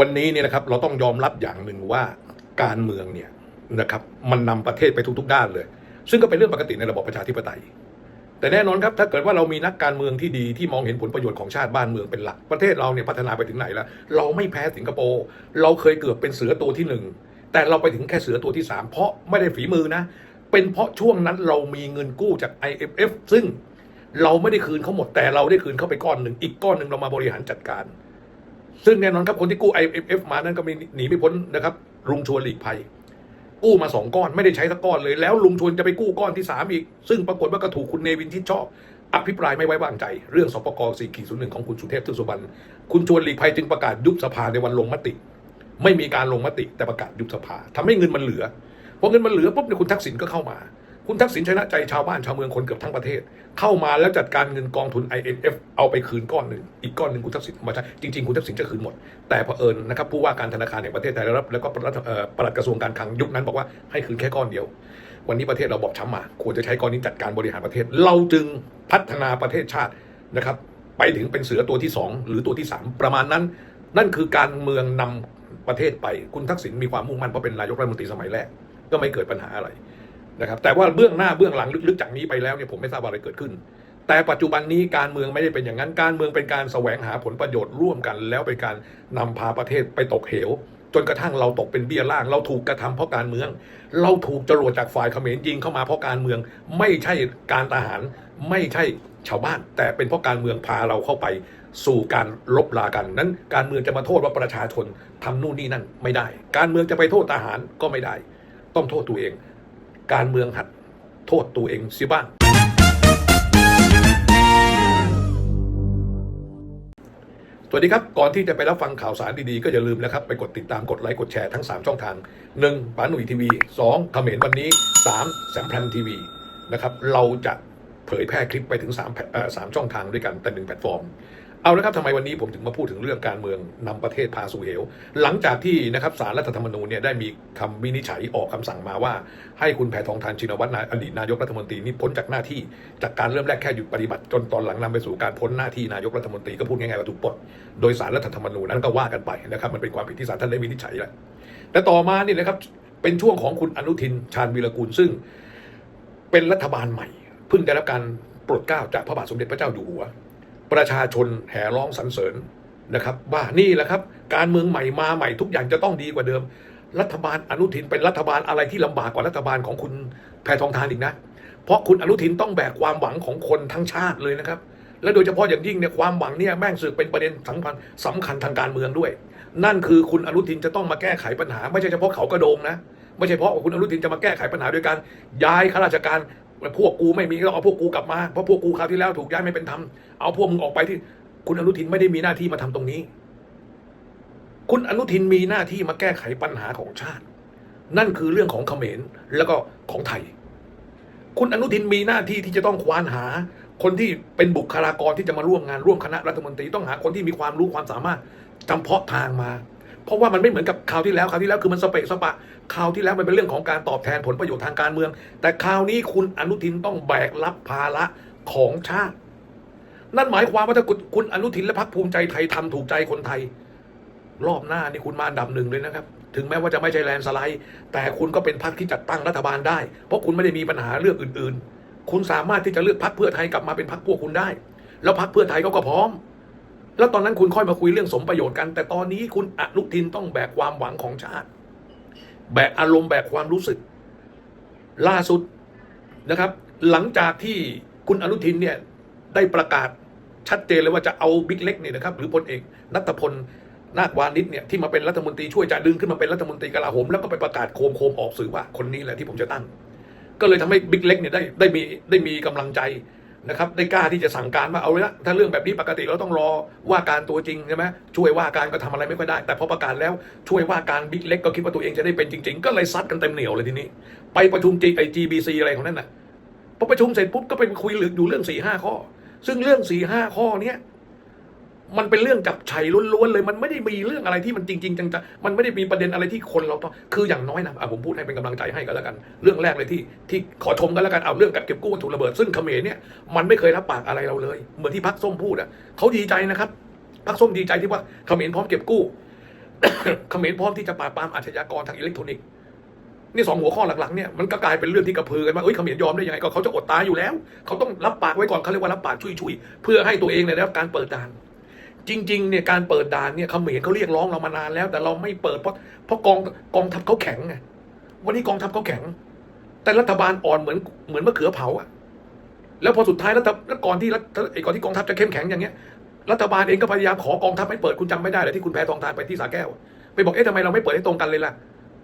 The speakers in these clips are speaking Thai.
วันนี้เนี่ยนะครับเราต้องยอมรับอย่างหนึ่งว่าการเมืองเนี่ยนะครับมันนำประเทศไปทุกๆด้านเลย ซึ่งก็เป็นเรื่องปกติในระบบประชาธิปไตย แต่แน่นอนครับถ้าเกิดว่าเรามีนักการเมืองที่ดีที่มองเห็นผลประโยชน์ของชาติบ้านเมืองเป็นหลักประเทศเราเนี่ยพัฒนาไปถึงไหนแล้ว เราไม่แพ้สิงคโปร์เราเคยเกือบเป็นเสือตัวที่หนึ่งแต่เราไปถึงแค่เสือตัวที่สามเพราะไม่ได้ฝีมือนะ เป็นเพราะช่วงนั้นเรามีเงินกู้จาก IMF ซึ่งเราไม่ได้คืนเขาหมดแต่เราได้คืนเขาไปก้อนหนึ่งอีกก้อนหนึ่งเรามาบริหารจัดการ ซึ่งแน่นอนครับคนที่กู้ IMF มานั้นก็ไม่หนีไม่พ้นนะครับลุงชวนหลีกภัย กู้มาสองก้อนไม่ได้ใช้สักก้อนเลย แล้วลุงชวนจะไปกู้ก้อนที่สามอีก ซึ่งปรากฏว่าก็ถูกคุณเนวินที่ชอบ อภิปรายไม่ไว้วางใจ เรื่องสปก4ขีดศูนย์หนึ่งของคุณสุเทพทือกสุบรรณคุณชวนหลีกภัยจึงประกาศยุบสภาในวันลงมติ ไม่มีการลงมติแต่ประกาศยุบสภาทำให้เงินมันเหลือพอเงินมันเหลือปุ๊บเนี่ยคุณทักษิณก็เข้ามา คุณทักษิณชนะใจชาวบ้านชาวเมืองคนเกือบทั้งประเทศ เข้ามาแล้วจัดการเงินกองทุน IMF เอาไปคืนก้อนหนึ่งอีกก้อนหนึ่งคุณทักษิณมาใช้จริงๆ คุณทักษิณจะคืนหมด แต่เผอิญนะครับผู้ว่าการธนาคารแห่งประเทศไทยแล้วแล้วก็ปลัดปลัดกระทรวงการคลังยุคนั้นบอกว่าให้คืนแค่ก้อนเดียว วันนี้ประเทศเราบอบช้ำมาควรจะใช้ก้อนนี้จัดการบริหารประเทศ เราจึงพัฒนาประเทศชาตินะครับไปถึงเป็นเสือตัวที่สองหรือตัวที่สามประมาณนั้น นั่นคือการเมืองนำประเทศไป คุณทักษิณมีความมุ่งมั่นเพราะเป็นนายกรัฐมนตรีสมัยแรก ก็ไม่เกิดปัญหาอะไร นะครับแต่ว่าเบื้องหน้าเบื้องหลังลึกๆจากนี้ไปแล้วเนี่ยผมไม่ทราบว่าอะไรเกิดขึ้น แต่ปัจจุบันนี้การเมืองไม่ได้เป็นอย่างนั้นการเมืองเป็นการแสวงหาผลประโยชน์ร่วมกัน แล้วเป็นการนำพาประเทศไปตกเหว จนกระทั่งเราตกเป็นเบี้ยล่าง เราถูกกระทำเพราะการเมือง เราถูกจรวดจากฝ่ายเขมรยิงเข้ามาเพราะการเมือง ไม่ใช่การทหาร ไม่ใช่ชาวบ้าน แต่เป็นเพราะการเมืองพาเราเข้าไปสู่การลบลากัน นั้นการเมืองจะมาโทษว่าประชาชนทำนู่นนี่นั่นไม่ได้ การเมืองจะไปโทษทหารก็ไม่ได้ ต้องโทษตัวเอง การเมืองหัดโทษตัวเองสิบ้าง สวัสดีครับ ก่อนที่จะไปรับฟังข่าวสารดีๆ ก็อย่าลืมนะครับ ไปกดติดตามกดไลค์กดแชร์ทั้ง 3 ช่องทาง 1. ป๋าหนุ่ยทีวี 2. เขมรวันนี้ 3. แสมพลันทีวีนะครับเราจะเผยแพร่คลิปไปถึง3สามช่องทางด้วยกันแต่หนึ่งแพลตฟอร์ม เอาละครับทำไมวันนี้ผมถึงมาพูดถึงเรื่องการเมืองนำประเทศพาสู่เหว หลังจากที่นะครับสารรัฐธรรมนูญเนี่ยได้มีคำวินิจฉัยออกคำสั่งมาว่า ให้คุณแพทองทานชินวัตรนายอดีตนายกรัฐมนตรีนี่พ้นจากหน้าที่ จากการเริ่มแรกแค่หยุดปฏิบัติจนตอนหลังนำไปสู่การพ้นหน้าที่นายกรัฐมนตรีก็พูดง่ายๆว่าถูกปลดโดยสารรัฐธรรมนูญนั้นก็ว่ากันไปนะครับมันเป็นความผิดที่ศาลท่านได้วินิจฉัยแล้วแต่ต่อมานี่นะครับเป็นช่วงของคุณอนุทินชาญวีรกูลซึ่ง เป็นรัฐบาลใหม่เพิ่งได้รับการโปรดเกล้าจากพระบาทสมเด็จพระเจ้าอยู่หัว ประชาชนแห่ร้องสรรเสริญนะครับว่านี่แหละครับ การเมืองใหม่มาใหม่ทุกอย่างจะต้องดีกว่าเดิม รัฐบาลอนุทินเป็นรัฐบาลอะไรที่ลำบากกว่ารัฐบาลของคุณแพทองทานอีกนะ เพราะคุณอนุทินต้องแบกความหวังของคนทั้งชาติเลยนะครับ และโดยเฉพาะอย่างยิ่งเนี่ยความหวังเนี่ยแม่งสึกเป็นประเด็นสำคัญสำคัญทางการเมืองด้วย นั่นคือคุณอนุทินจะต้องมาแก้ไขปัญหา ไม่ใช่เฉพาะเขากระโดงนะไม่ใช่เพราะว่าคุณอนุทินจะมาแก้ไขปัญหาโดยการย้ายข้าราชการ พวกกูไม่มีก็เอาพวกกูกลับมาเพราะพวกกูคราวที่แล้วถูกย้ายไม่เป็นธรรมเอาพวกมึงออกไปที่คุณอนุทินไม่ได้มีหน้าที่มาทำตรงนี้ คุณอนุทินมีหน้าที่มาแก้ไขปัญหาของชาติ นั่นคือเรื่องของเขมรแล้วก็ของไทย คุณอนุทินมีหน้าที่ที่จะต้องควานหา คนที่เป็นบุคลากรที่จะมาร่วมงานร่วมคณะรัฐมนตรีต้องหาคนที่มีความรู้ความสามารถจำเพาะทางมา เพราะว่ามันไม่เหมือนกับคราวที่แล้วคราวที่แล้วคือมันสเปะสปะคราวที่แล้วมันเป็นเรื่องของการตอบแทนผลประโยชน์ทางการเมือง แต่คราวนี้คุณอนุทินต้องแบกรับภาระของชาติ นั่นหมายความว่าถ้าคุณอนุทินและพรรคภูมิใจไทยทำถูกใจคนไทย รอบหน้านี่คุณมาอันดับหนึ่งเลยนะครับ ถึงแม้ว่าจะไม่ใช่แลนสไลด์ แต่คุณก็เป็นพรรคที่จัดตั้งรัฐบาลได้ เพราะคุณไม่ได้มีปัญหาเรื่องอื่น ๆ คุณสามารถที่จะเลือกพรรคเพื่อไทยกลับมาเป็นพรรคพวกคุณได้ แล้วพรรคเพื่อไทยเขาก็พร้อม แล้วตอนนั้นคุณค่อยมาคุยเรื่องสมประโยชน์กัน แต่ตอนนี้คุณอนุทินต้องแบกความหวังของชาติ แบกอารมณ์แบกความรู้สึก ล่าสุดนะครับ หลังจากที่คุณอนุทินเนี่ยได้ประกาศชัดเจนเลยว่าจะเอาบิ๊กเล็กเนี่ยนะครับ หรือพลเอกนัทพลนาควานิชเนี่ยที่มาเป็นรัฐมนตรีช่วยจะดึงขึ้นมาเป็นรัฐมนตรีกลาโหมแล้วก็ไปประกาศโคมโคมออกสื่อว่าคนนี้แหละที่ผมจะตั้ง ก็เลยทำให้บิ๊กเล็กเนี่ยได้ได้มีได้มีกำลังใจ นะครับได้กล้าที่จะสั่งการว่าเอาเลยละถ้าเรื่องแบบนี้ปกติเราต้องรอว่าการตัวจริงใช่ไหมช่วยว่าการก็ทำอะไรไม่ค่อยได้ แต่พอประกาศแล้วช่วยว่าการบิ๊กเล็กก็คิดว่าตัวเองจะได้เป็นจริง ๆ ก็เลยซัดกันเต็มเหนียวเลยทีนี้ ไปประชุมจีไอจีบีซีอะไรของนั่นน่ะพอประชุมเสร็จปุ๊บก็ไปคุยหลืออยู่เรื่องสี่ห้าข้อ ซึ่งเรื่องสี่ห้าข้อเนี้ย มันเป็นเรื่องจับชัยล้วนๆเลย มันไม่ได้มีเรื่องอะไรที่มันจริง ๆ จังๆมันไม่ได้มีประเด็นอะไรที่คนเราต้องคืออย่างน้อยนะะผมพูดให้เป็นกำลังใจให้ก็แล้วกัน เรื่องแรกเลยที่ที่ขอชมกันแล้วกันเอาเรื่องกับเก็บกู้วัตถุระเบิดซึ่งเขมรเนี่ยมันไม่เคยรับปากอะไรเราเลย เหมือนที่พักส้มพูดอะเขาดีใจนะครับพักส้มดีใจที่ว่าเขมรพร้อมเก็บกู้เขมรพร้อมที่จะปราบปรามอาชญากรทางอิเล็กทรอนิกส์นี่สองหัวข้อหลักๆเนี่ยมันก็กลายเป็นเรื่องที่กระพือกันว่าเอ้ยเขมรยอมได้ยังไงก็เขาจะอดตายอยู่แล้ว เขาต้องรับปากไว้ก่อนเขาเรียกว่ารับปากชุยๆเพื่อให้ตัวเองเนี่ยได้รับการเปิดด่าน จริงๆเนี่ยการเปิดด่านเนี่ยเขมรเขาเรียกร้องเรามานานแล้ว แต่เราไม่เปิดเพราะเพราะกองกองทัพเขาแข็งไงวันนี้กองทัพเขาแข็ง แต่รัฐบาลอ่อนเหมือนเหมือนมะเขือเผาอะแล้วพอสุดท้ายรัฐแล้วก่อนที่รัฐไอ้ก่อนที่กองทัพจะเข้มแข็งอย่างเงี้ยรัฐบาลเองก็พยายามขอกองทัพให้เปิดคุณจำไม่ได้เลยที่คุณแพทองทานไปที่สาแก้ว ไปบอกเอ๊ะทำไมเราไม่เปิดให้ตรงกันเลยล่ะ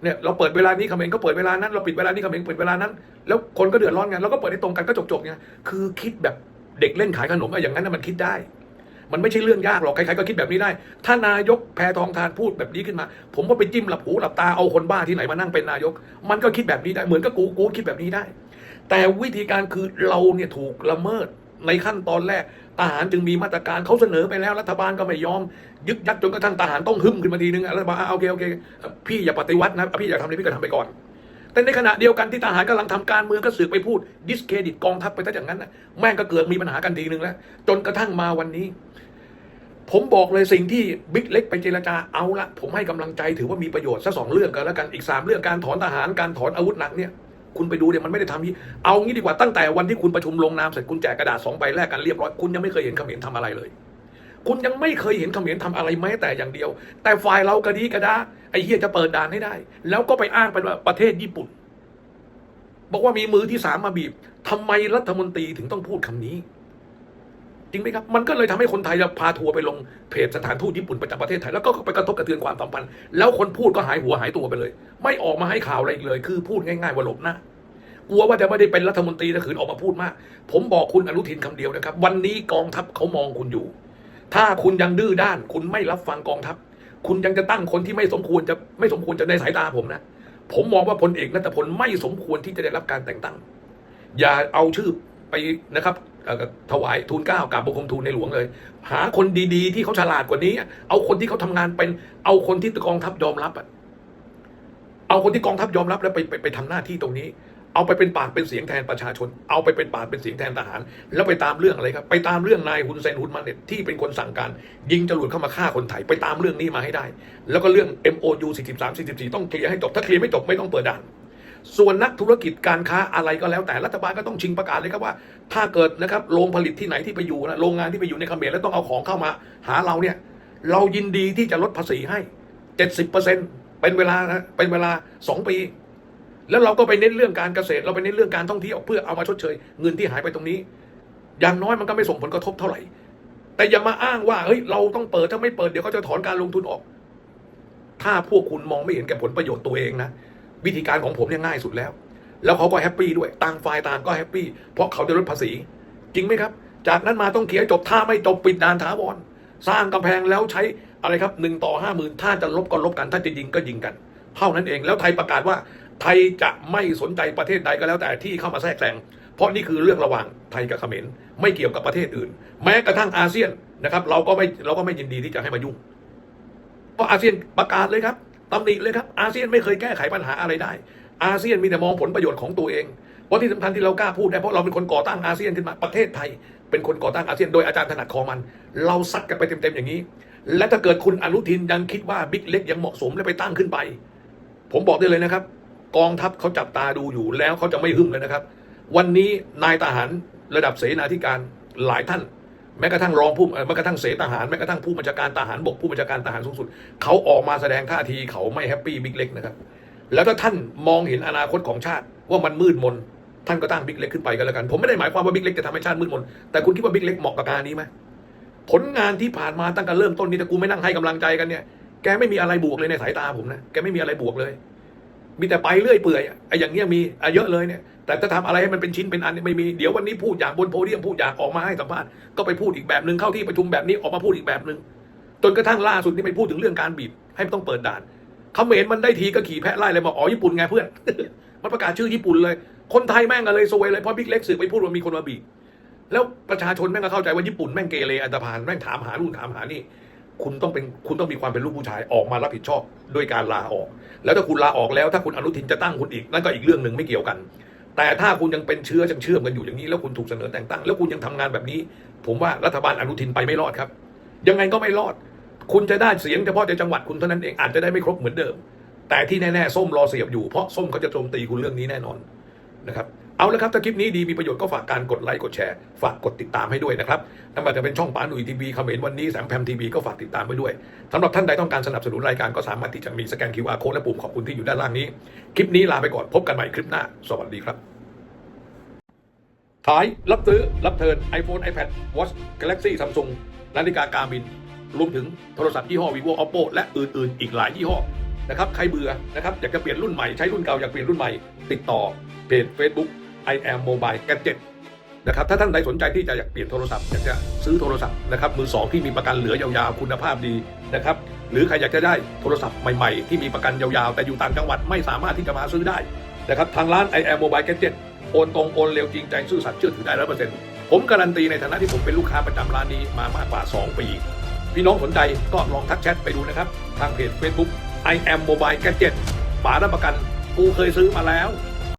เนี่ยเราเปิดเวลานี้เขมรก็เปิดเวลานั้นเราปิดเวลานี้เขมรเปิดเวลานั้น แล้วคนก็เดือดร้อนไงเราก็เปิดให้ตรงกันก็จบๆไงคือคิดแบบเด็กเล่นขายขนมอะอย่างนั้นนะมันคิดได้ มันไม่ใช่เรื่องยากหรอก ใครๆก็คิดแบบนี้ได้ ถ้านายกแพทองทานพูดแบบนี้ขึ้นมา ผมว่าไปจิ้มหลับหูหลับตาเอาคนบ้าที่ไหนมานั่งเป็นนายก มันก็คิดแบบนี้ได้เหมือนกับกูกูคิดแบบนี้ได้ แต่วิธีการคือเราเนี่ยถูกละเมิดในขั้นตอนแรกทหารจึงมีมาตรการเขาเสนอไปแล้ว รัฐบาลก็ไม่ยอม ยึกยักจนกระทั่งทหารต้องหึ่มขึ้นมาทีนึงรัฐบาลโอเคโอเคพี่อย่าปฏิวัตินะพี่อย่าทำอะไรพี่ก็ทำไปก่อน แต่ในขณะเดียวกันที่ทหารกำลังทำการเมืองก็สือไปพูดดิสเครดิตกองทัพไปถ้าอย่างนั้นนะแม่งก็เกิดมีปัญหากันทีนึงแล้ว จนกระทั่งมาวันนี้ ผมบอกเลยสิ่งที่บิ๊กเล็กไปเจรจาเอาละผมให้กำลังใจถือว่ามีประโยชน์สักสองเรื่องกันแล้วกันอีกสามเรื่องการถอนทหารการถอนอาวุธหนักเนี่ยคุณไปดูเนี่ยมันไม่ได้ทำนี้เอางี้ดีกว่าตั้งแต่วันที่คุณประชุมลงนามเสร็จคุณแจกกระดาษสองใบแรกกันเรียบร้อยคุณยังไม่เคยเห็นเขมรทำอะไรเลย คุณยังไม่เคยเห็นเขมรทำอะไรแม้แต่อย่างเดียว แต่ฝ่ายเรากระดีกระดาไอ้เฮียจะเปิดด่านให้ได้ แล้วก็ไปอ้างเป็นว่าประเทศญี่ปุ่น บอกว่ามีมือที่สามมาบีบทำไมรัฐมนตรีถึงต้องพูดคำนี้ จริงไหมครับ มันก็เลยทำให้คนไทยพาทัวร์ไปลงเพจสถานทูตญี่ปุ่นประจำประเทศไทยแล้วก็ไปกระทบกระเทือนความสัมพันธ์แล้วคนพูดก็หายหัวหายตัวไปเลย ไม่ออกมาให้ข่าวอะไรอีกเลย คือพูดง่ายๆว่าหลบหน้ากลัวว่าจะไม่ได้เป็นรัฐมนตรีถ้าขืนออกมาพูดมาก ผมบอกคุณอนุทินคำเดียวนะครับ วันนี้กองทัพเขามองคุณอยู่ ถ้าคุณยังดื้อด้าน คุณไม่รับฟังกองทัพ คุณยังจะตั้งคนที่ไม่สมควรจะไม่สมควรจะในสายตาผมนะ ผมมองว่าพลเอกนัทพลไม่สมควรที่จะได้รับการแต่งตั้ง อย่าเอาชื่อไปนะครับถวายทูลเก้ากราบบังคมทูลในหลวงเลย หาคนดีๆ ที่เขาฉลาดกว่านี้ เอาคนที่เขาทำงานเป็น เอาคนที่กองทัพยอมรับอะเอาคนที่กองทัพยอมรับแล้วไปไปไปทำหน้าที่ตรงนี้ เอาไปเป็นปากเป็นเสียงแทนประชาชน เอาไปเป็นปากเป็นเสียงแทนทหาร แล้วไปตามเรื่องอะไรครับ ไปตามเรื่องนายฮุนเซนฮุนมาเน็ตที่เป็นคนสั่งการ ยิงจรวดเข้ามาฆ่าคนไทยไปตามเรื่องนี้มาให้ได้ แล้วก็เรื่อง MOU 43 44 ต้องเคลียร์ให้จบถ้าเคลียร์ไม่จบไม่ต้องเปิดด่านส่วนนักธุรกิจการค้าอะไรก็แล้วแต่รัฐบาลก็ต้องชิงประกาศเลยครับว่า ถ้าเกิดนะครับโรงผลิตที่ไหนที่ไปอยู่นะโรงงานที่ไปอยู่ในเขมรแล้วต้องเอาของเข้ามา หาเราเนี่ยเรายินดีที่จะลดภาษีให้ 70%เป็นเวลาเป็นเวลา 2 ปี แล้วเราก็ไปเน้นเรื่องการเกษตร เราไปเน้นเรื่องการท่องเที่ยวเพื่อเอามาชดเชย เงินที่หายไปตรงนี้ อย่างน้อยมันก็ไม่ส่งผลกระทบเท่าไหร่ แต่อย่ามาอ้างว่าเฮ้ยเราต้องเปิดถ้าไม่เปิดเดี๋ยวเขาจะถอนการลงทุนออก ถ้าพวกคุณมองไม่เห็นแก่ผลประโยชน์ตัวเองนะวิธีการของผมเนี่ยง่ายสุดแล้ว แล้วเขาก็แฮปปี้ด้วยต่างฝ่ายต่างก็แฮปปี้เพราะเขาจะลดภาษี จริงไหมครับ จากนั้นมาต้องเคลียร์ให้จบถ้าไม่จบปิดด่านถาวรสร้างกำแพงแล้วใช้อะไรครับหนึ่งต่อห้าหมื่นถ้าจะลบก็ลบกันถ้าจะยิงก็ยิงกันเท่านั้นเองแล้วไทยประกาศว่า ไทยจะไม่สนใจประเทศใดก็แล้วแต่ที่เข้ามาแทรกแซงเพราะนี่คือเรื่องระหว่างไทยกับเขมรไม่เกี่ยวกับประเทศอื่น แม้กระทั่งอาเซียนนะครับเราก็ไม่เราก็ไม่ยินดีที่จะให้มายุ่งเพราะอาเซียนประกาศเลยครับตำหนิเลยครับอาเซียนไม่เคยแก้ไขปัญหาอะไรได้ อาเซียนมีแต่มองผลประโยชน์ของตัวเองเพราะที่สำคัญที่เรากล้าพูดได้เพราะเราเป็นคนก่อตั้งอาเซียนขึ้นมาประเทศไทย เป็นคนก่อตั้งอาเซียนโดยอาจารย์ถนัดคอมัน เราซัดกันไปเต็มๆอย่างนี้ และถ้าเกิดคุณอนุทินยังคิดว่าบิ๊กเล็กยังเหมาะสมและไปตั้งขึ้นไป ผมบอกได้เลยนะครับ กองทัพเขาจับตาดูอยู่แล้วเขาจะไม่หึ่มเลยนะครับ วันนี้นายทหารระดับเสนาธิการหลายท่าน แม้กระทั่งรองผู้แม้กระทั่งเสทหารแม้กระทั่งผู้บัญชาการทหารบกผู้บัญชาการทหารสูงสุดเขาออกมาแสดงท่าทีเขาไม่แฮปปี้บิ๊กเล็กนะครับแล้วถ้าท่านมองเห็นอนาคตของชาติว่ามันมืดมนท่านก็ตั้งบิ๊กเล็กขึ้นไปกันแล้วกัน ผมไม่ได้หมายความว่าบิ๊กเล็กจะทำให้ชาติมืดมน แต่คุณคิดว่าบิ๊กเล็กเหมาะกับการนี้ไหมผลงานที่ผ่านมาตั้งแต่เริ่มต้นนี้ถ้ากูไม่นั่งให้กำลังใจกันเนี่ย แกไม่มีอะไรบวกเลยในสายตาผมนะ แกไม่มีอะไรบวกเลย มีแต่ไปเรื่อยเปื่อยอะไอ้อย่างเงี้ยมีเยอะเลยเนี่ย แต่ถ้าทำอะไรให้มันเป็นชิ้นเป็นอันไม่มีเดี๋ยววันนี้พูดอย่างบนโพเดียมพูดอย่างออกมาให้สัมภาษณ์ก็ไปพูดอีกแบบหนึ่งเข้าที่ประชุมแบบนี้ออกมาพูดอีกแบบหนึ่งจนกระทั่งล่าสุดนี่ไปพูดถึงเรื่องการบีบให้ต้องเปิดด่านเขมรมันได้ทีก็ขี่แพะไล่เลยมาอ๋อญี่ปุ่นไงเพื่อน มันประกาศชื่อญี่ปุ่นเลย คนไทยแม่งก็เลยซวยเลยเพราะบิ๊กเล็กสื่อไปพูดว่ามีคนมาบีบแล้วประชาชนแม่งก็เข้าใจว่าญี่ปุ่นแม่งเกเรอันตรพานแม่งถามหานู่นถามหานี่ คุณต้องเป็นคุณต้องมีความเป็นลูกผู้ชายออกมารับผิดชอบด้วยการลาออก แล้วถ้าคุณลาออกแล้วถ้าคุณอนุทินจะตั้งคุณอีกนั่นก็อีกเรื่องหนึ่งไม่เกี่ยวกัน แต่ถ้าคุณยังเป็นเชื้อยังเชื่อมกันอยู่อย่างนี้ แล้วคุณถูกเสนอแต่งตั้ง แล้วคุณยังทำงานแบบนี้ ผมว่ารัฐบาลอนุทินไปไม่รอดครับ ยังไงก็ไม่รอด คุณจะได้เสียงเฉพาะในจังหวัดคุณเท่านั้นเองอาจจะได้ไม่ครบเหมือนเดิม แต่ที่แน่ๆส้มรอเสียบอยู่เพราะส้มเขาจะโจมตีคุณเรื่องนี้แน่นอนนะครับ เอาละครับถ้าคลิปนี้ดีมีประโยชน์ก็ฝากการกดไลค์กดแชร์ฝากกดติดตามให้ด้วยนะครับถ้ามันจะเป็นช่องป๋าหนุ่ยทีวีคอมเมนต์วันนี้แสมแพมทีวีก็ฝากติดตามไปด้วยสำหรับท่านใดต้องการสนับสนุนรายการก็สามารถที่จะมีสแกน QR code และปุ่มขอบคุณที่อยู่ด้านล่างนี้ คลิปนี้ลาไปก่อนพบกันใหม่คลิปหน้า สวัสดีครับขายรับซื้อรับเทิร์น iPhone iPad Watch Galaxy Samsung นาฬิกาการบิน รวมถึงโทรศัพท์ยี่ห้อ vivo oppo และอื่นๆ อีกหลายยี่ห้อนะครับใครเบื่อนะครับอยากจะเปลี่ยนรุ่นใหม่ใช้รุ่นเก่าอยากเปลี่ยนรุ่นใหม่ติดต่อเพจ Facebook I am mobile gadget นะครับถ้าท่านใดสนใจที่จะอยากเปลี่ยนโทรศัพท์อยากจะซื้อโทรศัพท์นะครับมือสองที่มีประกันเหลือยาวๆคุณภาพดีนะครับหรือใครอยากจะได้โทรศัพท์ใหม่ๆ ที่มีประกันยาวๆ แต่อยู่ต่างจังหวัดไม่สามารถที่จะมาซื้อได้นะครับทางร้าน I am mobile gadget โอนตรงโอนเร็วจริงใจซื่อสัตย์เชื่อถือได้ร้อยเปอร์เซ็นต์ผมการันตีในฐานะที่ผมเป็นลูกค้าประจำร้านนี้มามากกว่า 2 ปี พี่น้องสนใจก็ลองทักแชทไปดูนะครับ ทางเพจ Facebook I am mobile gadget ป๋ารับประกันกูเคยซื้อมาแล้ว